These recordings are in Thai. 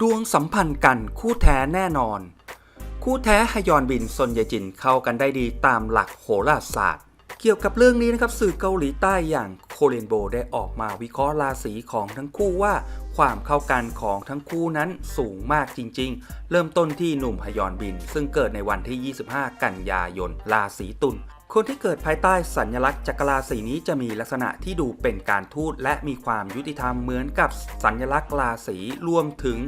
ดวงสัมพันธ์กันคู่แท้แน่นอน คู่แท้ฮยอนบินซนเยจินเข้ากันได้ดีตามหลักโหราศาสตร์ เกี่ยวกับเรื่องนี้นะครับสื่อเกาหลีใต้อย่างโคเรนโบได้ออกมาวิเคราะห์ราศีของทั้งคู่ว่าความเข้ากันของทั้งคู่นั้นสูงมากจริง ๆ เริ่มต้นที่หนุ่มฮยอนบิน ซึ่งเกิดในวันที่ 25 กันยายน ราศีตุล คนที่เกิดภายใต้สัญลักษณ์จักรราศีนี้จะมีลักษณะที่ดูเป็นการทูตและมีความยุติธรรมเหมือนกับสัญลักษณ์ราศีรวมถึง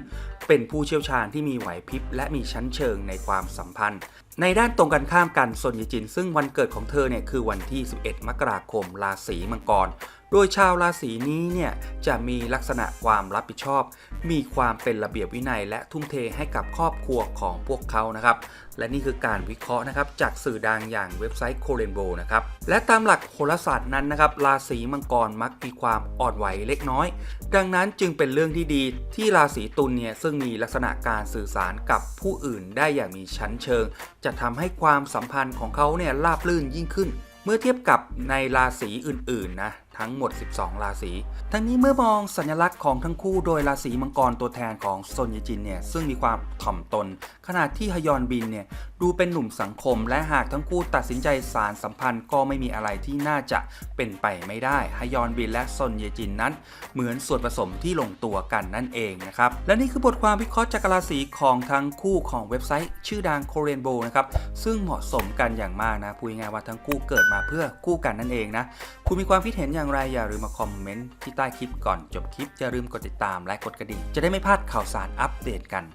เป็นผู้เชี่ยวชาญที่มีไหวพริบและมีชั้นเชิงในความสัมพันธ์ ในด้านตรงกันข้ามกันซนยจิน ซึ่งวันเกิดของเธอเนี่ยคือวันที่ 11 มกราคม ราศีมังกร โดยชาวราศีนี้เนี่ยจะมีลักษณะความรับผิดชอบ มีความเป็นระเบียบวินัย และทุ่มเทให้กับครอบครัวของพวกเขานะครับ และนี่คือการวิเคราะห์นะครับจากสื่อดังอย่างเว็บไซต์โคเรนโบนะครับ และตามหลักโหราศาสตร์นั้นนะครับ ราศีมังกรมักมีความอ่อนไหวเล็กน้อย ดังนั้นจึงเป็นเรื่องที่ดีที่ราศีตุลเนี่ยซึ่งมีลักษณะการสื่อสารกับผู้อื่นได้อย่างมีชั้นเชิงจะทำให้ความสัมพันธ์ของเขาเนี่ยราบรื่นยิ่งขึ้น เมื่อเทียบกับในราศีอื่นๆนะทั้งหมด 12 ราศี ทั้งนี้เมื่อมองสัญลักษณ์ของทั้งคู่โดยราศีมังกรตัวแทนของโซนยจินเนี่ยซึ่งมีความถ่อมตน ขณะที่ฮยอนบินเนี่ย ดูเป็นหนุ่มสังคม และหากทั้งคู่ตัดสินใจสารสัมพันธ์ก็ไม่มีอะไรที่น่าจะเป็นไปไม่ได้ฮยอนบินและซนเยจินนั้น เหมือนส่วนผสมที่ลงตัวกันนั่นเองนะครับ และนี่คือบทความวิเคราะห์จักรราศีของทั้งคู่ของเว็บไซต์ ชื่อดังโคเรนโบนะครับซึ่งเหมาะสมกันอย่างมากนะพูดง่ายว่าทั้งคู่เกิดมาเพื่อคู่กันนั่นเองนะคุณมีความคิดเห็นอย่างไรอย่าลืมมาคอมเมนต์ที่ใต้คลิปก่อนจบคลิปอย่าลืมกดติดตามและกดกระดิ่งจะได้ไม่พลาดข่าวสารอัปเดตกัน